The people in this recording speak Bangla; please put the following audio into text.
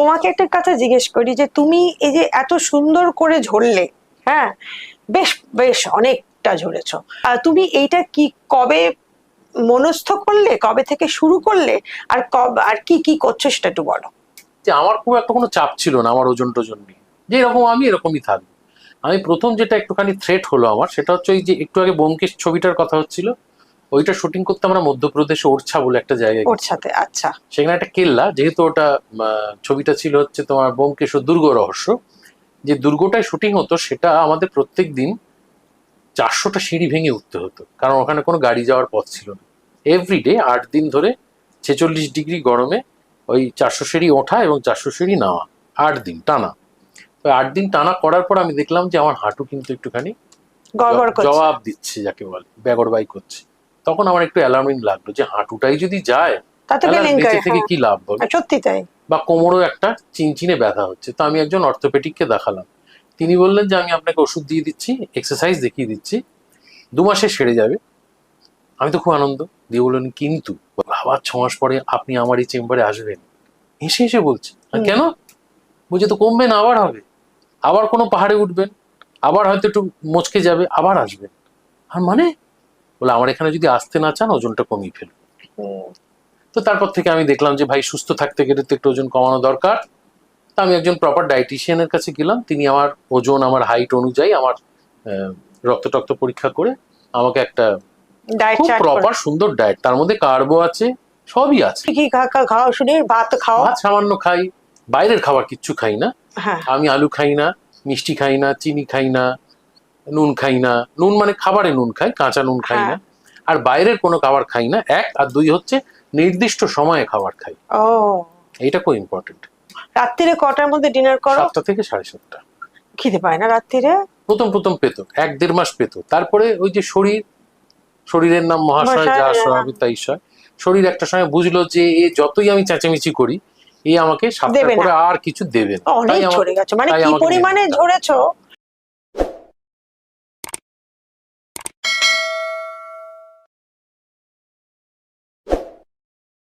তোমাকে একটা কথা জিজ্ঞেস করি যে তুমি এই যে এত সুন্দর করে ঝরলে হ্যাঁ? বেশ বেশ অনেকটা ঝরেছ। তুমি এইটা কি কবে মনস্থ করলে, কবে থেকে শুরু করলে? আর কবে, আর কি কি করছ সেটা একটু বলো। যে আমার খুব একটা কোনো চাপ ছিল না আমার ওজন টোজন নিয়ে। যে এরকম আমি এরকমই থাকব। আমি প্রথম যেটা একটুখানি থ্রেট হলো আমার, সেটা হচ্ছে ওই যে একটু আগে বোমকেশ ছবিটার কথা হচ্ছিল ওইটা শুটিং করতে আমরা মধ্যপ্রদেশে ওরছা বলে একটা জায়গায় ওর সাথে আচ্ছা। সেখানে একটা কেল্লা যেহেতু ওটা ছবিটা ছিল হচ্ছে তোমার বোমকেশ ও দুর্গ রহস্য। যে দুর্গটায় শুটিং হতো সেটা আমাদের প্রত্যেক দিন চারশোটা সিঁড়ি ভেঙে উঠতে হতো। কারণ ওখানে কোনো গাড়ি যাওয়ার পথ ছিল না। এভরিডে আট দিন ধরে ছেচল্লিশ ডিগ্রি গরমে ওই চারশো সিঁড়ি ওঠা এবং চারশো সিঁড়ি নেওয়া আট দিন টানা। তো আট দিন টানা করার পর আমি দেখলাম যে আমার হাঁটু কিন্তু একটুখানি জবাব দিচ্ছে যাকে বলে বেগরবাই করছে। তখন আমার একটু অ্যালার্মিং লাগল যে হাঁটুটাই যদি যায় তাহলে থেকে হ্যাঁ। কি লাভ বলো সত্যি তাই। বা কোমরও একটা চিনচিনে ব্যথা হচ্ছে। তো আমি একজন অর্থোপেডিককে দেখালাম। তিনি বললেন যে আমি আপনাকে ওষুধ দিয়ে দিচ্ছি এক্সারসাইজ দেখিয়ে দিচ্ছি। দু মাসে সেরে যাবে। আমি তো খুব আনন্দ। দিয়ে বললেন কিন্তু আবার ছ মাস পরে আপনি আমার এই চেম্বারে আসবেন। হেসে হেসে বলছে কেন? বলছে তো কমবে না আবার হবে। আবার কোনো পাহাড়ে উঠবেন আবার হয়তো একটু মচকে যাবে আবার আসবেন। আর মানে বলে আমার এখানে যদি আসতে না চান ওজনটা কমিয়ে ফেলুন। তো তারপর থেকে আমি দেখলাম যে ভাই সুস্থ থাকতে গেলে তো একটু ওজন কমানো দরকার। তা আমি একজন প্রপার ডায়েটিশিয়ানের কাছে গেলাম। তিনি আমার ওজন আমার হাইট অনুযায়ী আমার রক্ত টক্ত পরীক্ষা করে আমাকে একটা খুব প্রপার সুন্দর ডায়েট তার মধ্যে কার্বো আছে সবই আছে। কি খা- খা- শুনি ভাত খাও ভাত সামান্য খাই বাইরের খাবার কিচ্ছু খাই না। হ্যাঁ। আমি আলু খাই না মিষ্টি খাই না চিনি খাই না নুন খাই না। নুন মানে খাবারে নুন খাই কাঁচা নুন খাই না। আর বাইরের কোনো খাবার খাই না। এক আর দুই হচ্ছে নির্দিষ্ট সময়ে খাবার খাই। ও। এটা খুব ইম্পর্টেন্ট রাত্রিরে কটার মধ্যে ডিনার করো? সাতটা থেকে সাড়ে সাতটা। খিদে পায় না রাত্রিরে? প্রথম প্রথম পেত। এক দেড় মাস পেত। তারপরে ওই যে শরীর শরীরের নাম মহাশয় যা হ্যাঁ। স্বাভাবিক তাই শরীর একটা সময় বুঝলো যে এ যতই আমি চেঁচামেচি করি এ আমাকে সাতটা দেবে করে আর কিছু দেবে না। অনেক ঝরে গেছো। মানে কি পরিমাণে ঝরেছো?